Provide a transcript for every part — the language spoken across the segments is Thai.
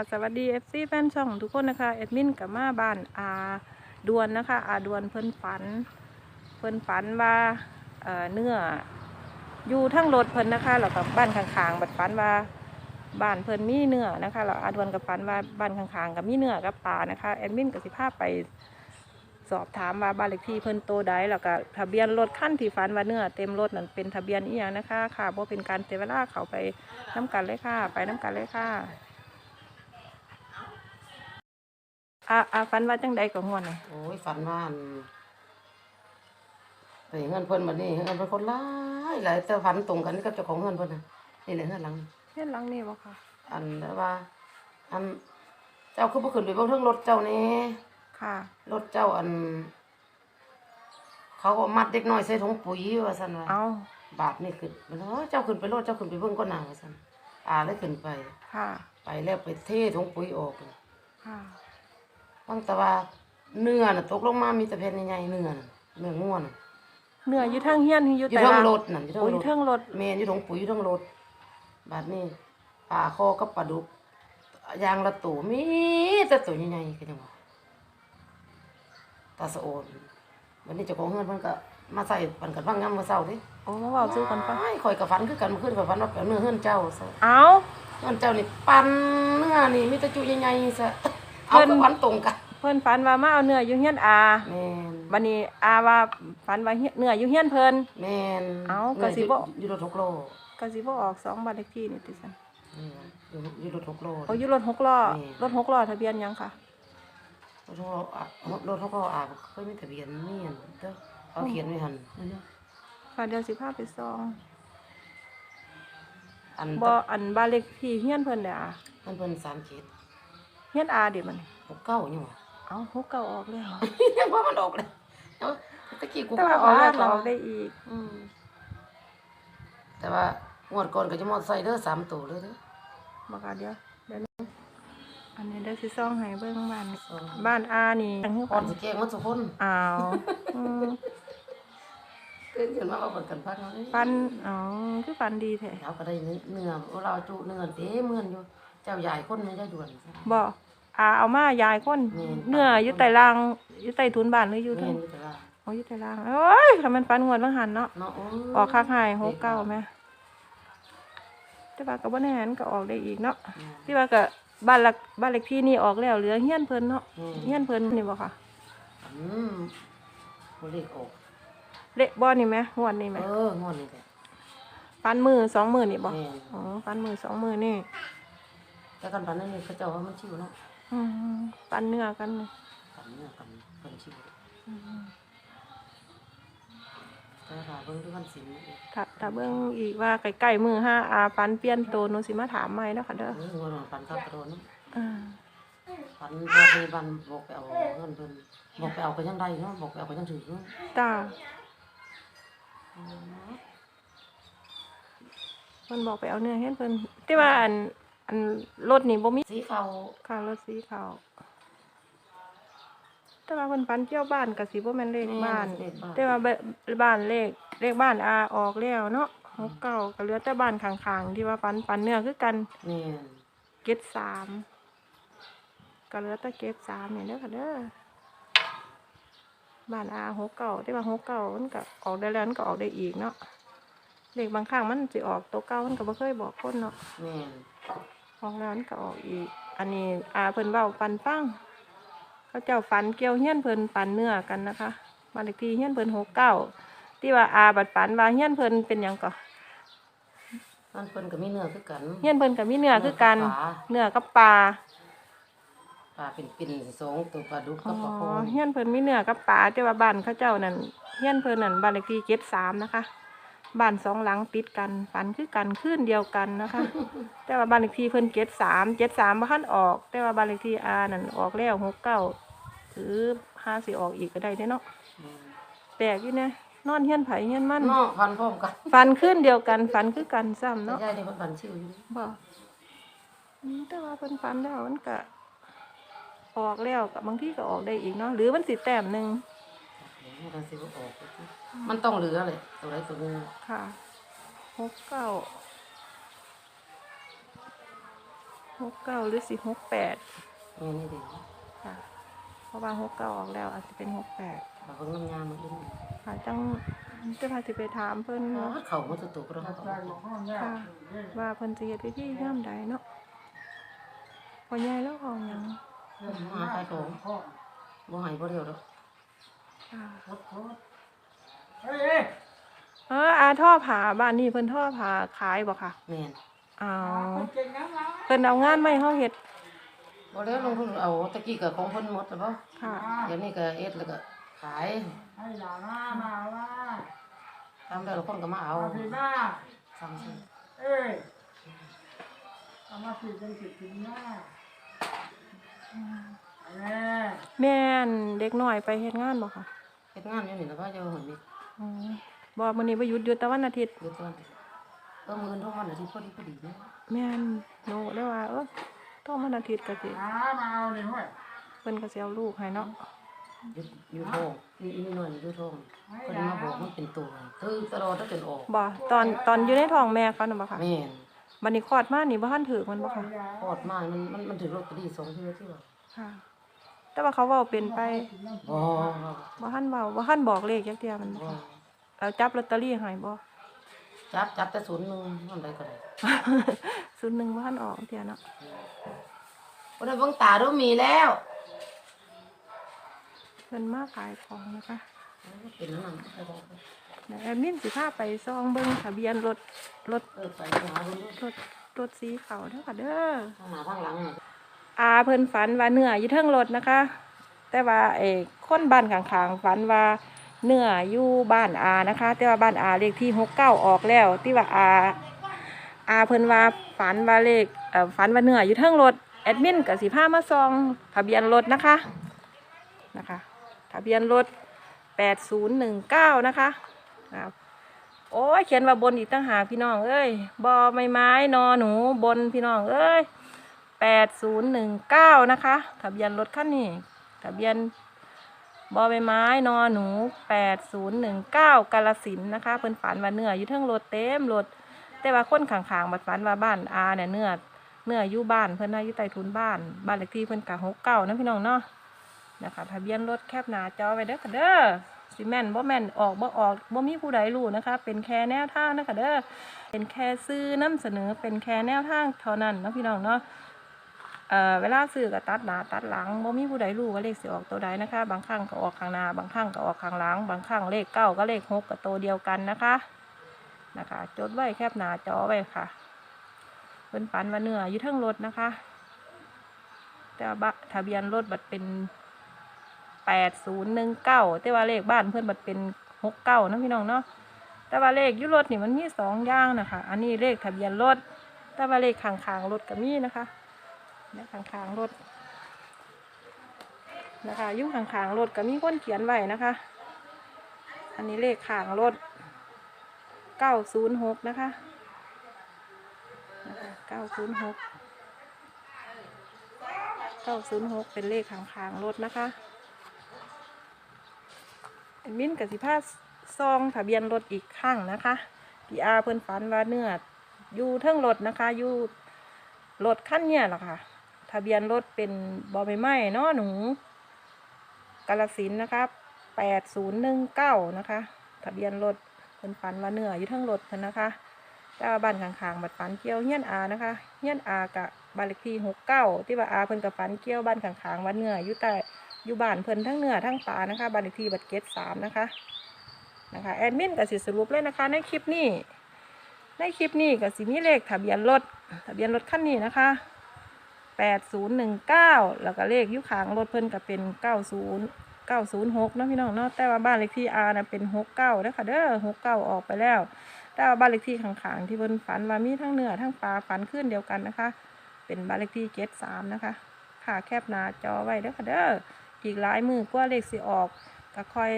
สวัสดี FC แฟนช่องทุกคนนะคะแอดมินกับมาบ้านอาดวนนะคะ อาดวนเพิ่นฝัน เพิ่นฝันว่าเอ่อเนื้ออยู่ทั้งรถเพิ่นนะคะแล้วกับบ้านข้างๆบัดฝันว่าบ้านเพิ่นมีเนื้อนะคะแล้วอาดวนกับฝันว่าบ้านข้างๆกับมีเนื้อกับปลานะคะแอดมินกับสิภาพไปสอบถามว่าบ้านเลขที่เพิ่นโตใดแล้วก็ทะเบียนรถขั้นที่ฝันว่าเนื้อเต็มรถนั่นเป็นทะเบียนอีหยังนะคะค่ะเพราะเป็นการเสียเวลาเขาไปน้กันเลยค่ะ ไปน้กันเลยค่ะ อาอาฟันว่าจังใดก็ง่วนเลยโอ้ยฝันว่าอันไปเงินเพิ่นบัดนี้เงินเพิ่นคนหลายหลายแต่ฝันตรงกันกับเจ้าของเงินเพิ่นน่ะนี่แหละเงินหลัง เฮ็ดหลังนี่บ่ค่ะ อันแล้วว่า อัน เจ้าคือบ่ขึ้นไปเบิ่งเทิงรถเจ้านี่ค่ะ รถเจ้าอัน เขาก็มัดเด็กน้อยใส่ถุงปุ๋ยว่าซั่นว่าเอาบาทนี่ขึ้นมันเอ้ยเจ้าขึ้นไปรถเจ้าขึ้นไปเบิ่งก่อนหน้าว่าซั่นอ่าเลยขึ้นไป ค่ะ ไปแล้วไปเทถุงปุ๋ยออกค่ะ ตั้งแต่ว่าเนื้อน่ะตกลงมามีแต่แผ่นใหญ่ๆเนื้อน่ะเนื้อง่วนน่ะเนื้ออยู่ทางเฮียนอยู่อยู่แต่เทั้งว่ารถนั่นอยู่โอ้เทั้งอยู่รถเทิงรถเมนอยู่ตรงปุ๋ยอยู่ตรงรถบาดนี้ปลาคอกับปลาดุกยางละตัวมีแต่ตัวใหญ่ๆก็จังว่าตาสะโอนวันนี้เจ้าของเฮือนเพิ่นก็มาใส่ปันกันบ้างยามมื้อเช้าเด้ โอ้มาเว้าสู่กันปะอ้ายข่อยก็ฝันคือกันเมื่อคืนข่อยฝันว่าไปเอาเนื้อเฮือนเจ้าซะเอาเฮือนเจ้านี่ปันเนื้อนี่มีแต่จุใหญ่ๆซะ เอาเพิ่น กับฝันตรงกันเพิ่นฝันว่ามาเอาเนื้ออยู่เฮียนอาแม่นบัดนี้อาว่าฝันว่าเฮียเนื้ออยู่เฮียนเพิ่น แม่นเอ้าก็สิบ่ อยู่รถหกโลก็สิบ่ออกสองบ้านเลขที่นี่ติซั่นเอออยู่อยู่รถหกโล โอ้อยู่รถหกล้อนี่ รถหกล้อทะเบียนหยังค่ะ รถเขาอะรถเขาก็อ่านเคยมีทะเบียนนี่เห็นเด้อเขาเขียนไว้หันนั่นเด้อค่ะเดี๋ยวสิพาไปซองอันบ่อันบ้านเลขที่เฮียนเพิ่นเด้ออา มันเป็นสามเจ็ด เฮียนอาดิมันหกเก้านี่หว่าเอาหกเก้าออกแล้วยังว่ามันออกเลยเอ้าตะกี้กูแต่ว่าออกแล้วก็แล้อวอกได้อีก อืมแต่ว่างวดก่อนก็จะมอดใส่เด้อสามตัวเลยเด้อบอกว่าเดี๋ยวเดี๋ยวนะอันนี้ได้สิซ่องให้เบิ่งบ้านซ่องบ้านอานี่จังคือก่อกันนสิแกล้งมันสุกคนอ้าวอืมเกินขึ้นมาเอาคนกันพักเอาเด้อฟันอ๋อคือฟันดีแท้เราก็ได้เนื้อเราจุเนื้อเต็มเงินอยู่เจ้าใหญ่คนไม่ได้ด่วนบ่อาเอามายายคนนี่ เนื้ออยู่ใต้รางอยู่ใต้ทุนบ้านหรืออยู่เงิเทั้นงอยู่แต่ละโอ้อยู่ใต้รางโอ้ยทำมันฟันงวดบางหันเนาะเนาะโยออกคักหายหกเก้าแม่แต่ว่าก็บ่แน่นก็ออกได้อีกเนาะที่ว่าก็บ้านหลักบ้านเลขที่นี่ออกแล้วเหลือเฮียนเพิ่นเนาะอืมเฮียนเพิ่นนี่บ่ค่ะอืมบ่เลขออกเละบ่นี่แม่งวดนี่แม่เอองอนนี่แหละฟันมือสองมือนี่บ่แม่นอ๋อฟันมือสองมือนี่ แต่กันปันนั้นนี่เขาเจ้าว่ามันชิวเนาะอืมปันเนื้อกันปันเนี่ยกันกันชิวอืมแต่ถ้าเบิ่งที่วันศิลป์นี่ถ้าถ้าเบิ่งอีกว่าใกล้ๆมือห้าอาปันเปลี่ยนโตหนูสิมาถามใหม่แล้วค่ะเด้อเอองอนปันข้าวกระโดดเนาะอ่าปันพอพยาบาลบอกไปเอาเงินเพิ่นบอกไปเอาก็ยังได้เนาะบอกไปเอาก็ยังถือเนาะจ้ามันบอกไปเอาเนื้อเห็นเพิ่นแต่ว่าอัน อันรถนี่บ่มีสีขาวค่ะรถสีขาวแต่ว่าเพิ่นปันเกี่ยวบ้านก็สิบ่แม่นเลขบ้านเลขบ้านแต่ว่าเบบ้านเลขเลขบ้านอาออกแล้วเนาะหกเก้าก็เหลือแต่บ้านข้างๆที่ว่าปันปันเนื้อคือกันแม่นเกตสามก็เหลือแต่เกตสามเนี่ยเด้อค่ะเด้อบ้านอาหกเก่าที่ว่าหกเก่ามันก็ออกได้แล้วมันก็ออกได้อีกเนาะเลขบางครั้งมันสิออกตัวเก่ามันก็บ่เคยบอกคนเนาะ แม่น ออกแล้วมันก็ออกอีก อันนี้อาเพิ่นเว้าปันฟังเขาเจ้าฝันเกี่ยวเฮี้ยนเพิ่นปันเนื้อกันนะคะบ้านเลขที่เฮี้ยนเพิ่นหกเก้าที่ว่าอาบัดฝันว่าเฮี้ยนเพิ่นเป็นหยังก็มันเพิ่นก็มีเนื้อคือกันเฮี้ยนเพิ่นก็มีเนื้อคือกันปลาเนื้อกับปลาปลาเป็นปิ่นสองตัวปลาดุกอ๋กับปลาโคอเฮียนเพิ่นมีเนื้อกับปลาแต่ว่าบ้านเขาเจ้านั่นเฮียนเพิ่นนั่นบ้านเลขที่เจ็ดสามนะคะ บ้านสองหลังติดกันฝันคือกันคืนเดียวกันนะคะ แต่ว่าบ้านเลขที่เพิ่นเจ็ดสามเจ็ดสามบ้านออก แต่ว่าบ้านเลขที่อานั่นออกแล้วหกเก้าถือห้าสิออกอีกก็ได้เด้เนาะแม่นแปลกอยู่เนี่ยนอนเฮียนไผเฮียนมันเนาะพันพร้อมกันฝันคืนเดียวกันฝันคือกันซ้ำแต่เนาะยายนี่เพิ่นพันชิวอยู่บ่อืมแต่ว่าเพิ่นฝันแล้วมันก็ออกแล้วกับบางที่ก็ออกได้อีกเนาะหรือมันสิแต้มหนึ่ง มันก็สิบ่ออก มันต้องเหลือเลยตัวใดตัวหนึงค่ะหกเก้าหกเก้าหรือสิหกแปดแม่นี่เด็กค่ะ เพราะว่าหกเก้าออกแล้ว อาจจะเป็นหกแปดบางคนงามๆมาอื่นค่ะจังจะพาสิไปถามเพิ่นอ๋อเนาะเขามาตัวๆก็ต้องเขาค่ะว่าเพิ่นสิเฮ็ดพิธีย่ามใดเนาะพอใหญ่แล้วออกหยังมาขายของบ่ใหายบ่เดียวดอกค่ะ เฮ้ยเฮ้ยเอออาท่อผาบ้านนี้เพิ่นท่อผาขายบ่ค่ะแม่นอ้าวคนเก่งนะเราเพิ่นเอางานมาให้เฮาเฮ็ดบ่แล้วลงทุนเอาตะกี้ก็ของเพิ่นหมดแล้วบ่ค่ะเดี๋ยวนี้ก็เอ็ดแล้วก็ขายให้หลานมามาว่าทำได้แล้วคนก็มาเอาเอาพี่มาทำสิเอ้ยเอามาสิเป็นสิบถึงหน้าแม่แม่นเด็กน้อยไปเฮ็ดงานบ่ค่ะเฮ็ดงานอยู่นี่แล้วว่าจะหุ่นนี่อืมบ่มื้อนี้บ่หยุดหยุดแต่วันอาทิตย์อยู่ตอนเออมื้อทุกวันอาทิตย์พอดีพอดีเนี่ยแม่นโนเลยว่าเออต้องวันอาทิตย์ก็สิหามาเอานี่ห้วยเพิ่นก็สิเอาลูกให้เนาะอยู่อยู่ท้องนี่นี่หน่อยอยู่ท้องเพิ่นมาบอกมันเป็นตัวคือตลอดตั้งจนออกบ่ตอนตอนอยู่ในท้องแม่เขาน่ะบ่ค่ะแม่นบัดนี้คลอดมานี่บ่ทันถึกมันบ่ค่ะพอดมามันมันมันถึงลอตเตอรี่สองเทื่อที่ว่าค่ะ แต่ว่าเขาเว้าเป็นไปบ่บ่ทันเว้าบ่ทันบอกเลขจักเที่ยมันบ่บ่ค่ะแล้วจับลอตเตอรี่ให้บ่ จับจับแต่ศูนย์หนึงมันได้ก็ได้ศูนย์หนึ่งบ่ทันออกเที่ยเนาะบ่ได้เบิ่งตาดูมีแล้วเพิ่นมาขายของนะคะเป็นนั่นน่ะไปบอกเดี๋ยวแอดมินสิพาไปซองเบิ่งทะเบียนรถรถเออไปหาเบิ่งดูรถรถสีขาวเด้อค่ะเด้อทางหน้าทางหลังน่ะ อาเพิ่นฝันว่าเนื้ออยู่เทิงรถนะคะ แต่ว่าเอ้คนบ้านข้างๆฝันว่าเนื้ออยู่บ้านอานะคะ แต่ว่าบ้านอาเลขที่หกเก้าออกแล้ว ที่ว่าอาอาเพิ่นว่าฝันว่าเลขเอ่อฝันว่าเนื้ออยู่เทิงรถแอดมินกับสีผ้ามาซองทะเบียนรถนะคะนะคะทะเบียนรถแปดศูนย์หนึ่งเก้านะคะครับโอ้ยเขียนว่าบนอีกตั้งหากพี่น้องเอ้ยบอไม้ไม้นอหนูบนพี่น้องเอ้ย แปดศูนย์หนึ่งเก้านะคะทะเบียนรถคันนี้ทะเบียนบอใบไม้นอหนูแปดศูนย์หนึ่งเก้ากาลสินนะคะเพิ่นฝันว่าเนื้ออยู่เทั้งรถเต็มรถแต่ว่าคนข้างๆบัดฝันว่าบ้านอาเนี่ยเนื้อเนื้ออยู่บ้านเพิ่นน่าอยู่ใต้ทุนบ้านบ้านเลขที่เพิ่นกะหกเก้านะพี่น้องเนาะนะคะทะเบียนรถแคบหนาจอไว้เด้อค่ะเด้อสิแม่นบ่แมนออกบ่ออกบ่มีผู้ใดรู้นะคะ เป็นแค่แนวทางนะคะเด้อเป็นแค่ซื้อนํเสนอเป็นแค่แนวทางเท่านั้นนะพี่น้องเนาะ เอ่อเวลาซื้อก็ตัดหน้าตัดหลังบ่มีผู้ใดรู้ว่าเลขสิออกตัวใดนะคะ บางครั้งก็ออกข้างหน้าบางครั้งก็ออกข้างหลัง บางครั้งเลขเก้าก็เลขหกก็ตัวเดียวกันนะคะนะคะจดไว้แคบหน้าจอไว้ค่ะเพิ่นปันว่าเนื้ออยู่ทั้งรถนะคะ แต่บะทะเบียนรถบัดเป็นแปดศูนย์หนึ่งเก้าแต่ว่าเลขบ้านเพื่อนบัดเป็นหกเก้านะพี่น้องเนาะแต่ว่าเลขยุรถนี่มันมีสองอย่างนะคะ อันนี้เลขทะเบียนรถแต่ว่าเลขข้างๆรถก็มีนะคะ และข้างๆรถนะคะยุ่ข้างๆรถก็มีคนเขียนไว้นะคะ อันนี้เลขข้างรถเก้าศูนย์หกนะคะเก้าศูนย์หกเก้าศูนย์หกเป็นเลขข้างๆรถนะคะมิ้นกับสิพาซองทะเบียนรถอีกข้างนะคะพีอาเพิ่นฝันว่าเนื้ออยู่เทิงรถนะคะ อยู่รถขั้นเนี่ยแหละค่ะ ทะเบียนรถเป็นบอใบไม้เนาะหนูกาลสินนะคะแปดศูนย์หนึ่งเก้านะคะ ทะเบียนรถเพิ่นฝันว่าเหนื้ออยู่ทั้งรถเพิ่นนะคะแต่ว่าบ้านข้างๆบัดฝันเกี่ยวเฮียนอานะคะเฮียนอากะบ้านเลขที่หกเก้าที่ว่าอาเพิ่นกับฝันเกี่ยวบ้านข้างๆว่าเหนื้ออยู่แต่อยู่บ้านเพิ่นทั้งเหนือทั้งปลานะคะบ้านเลขที่บัดเกตสามนะคะนะคะแอดมินก็สิสรุปเลยนะคะ ในคลิปนี้ในคลิปนี้ก็สิมีเลขทะเบียนรถทะเบียนรถคันนี้นะคะ แปดศูนย์หนึ่งเก้าแล้วก็เลขยุคางรถเพิ่นก็เป็นเก้าศูนย์เก้าศูนย์หกนาะพี่น้องเนาะแต่ว่าบ้านเลขที่อานะเป็นหกเก้าเด้อค่ะเด้อหกเก้าออกไปแล้ว แต่ว่าบ้านเลขที่ข้างๆที่เพิ่นฝันว่ามีทั้งเนื้อทั้งปลาฝันขึ้นเดียวกันนะคะ เป็นบ้านเลขที่เจ็ดสามนะคะค่ะแคบหน้าจอไว้เด้อค่ะเด้ออีกหลายมือกว่าเลขสิออกก็ค่อย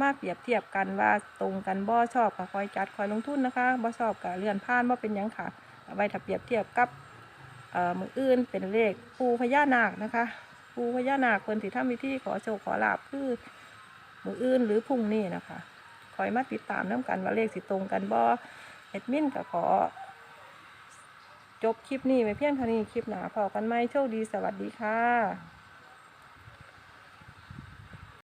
มาเปรียบเทียบกันว่าตรงกันบ่ชอบก็ค่อยจัดค่อยลงทุนนะคะบ่ชอบก็เลื่อนผ่านบ่เป็นหยังค่ะเอาไว้ถ้าเปรียบเทียบกับ มืออื่นเป็นเลขปูพญานาคนะคะ ปูพญานาคเพิ่นสิทำวิธีขอโชคขอลาบคือมืออื่นหรือพรุ่งนี้นะคะคอยมาติดตามน้กันว่าเลขสิตรงกันบ่เอ็ดมินก็ขอ จบคลิปนี้ไปเพียงเท่านี้คลิปหนาพอกันไหมโชคดีสวัสดีค่ะ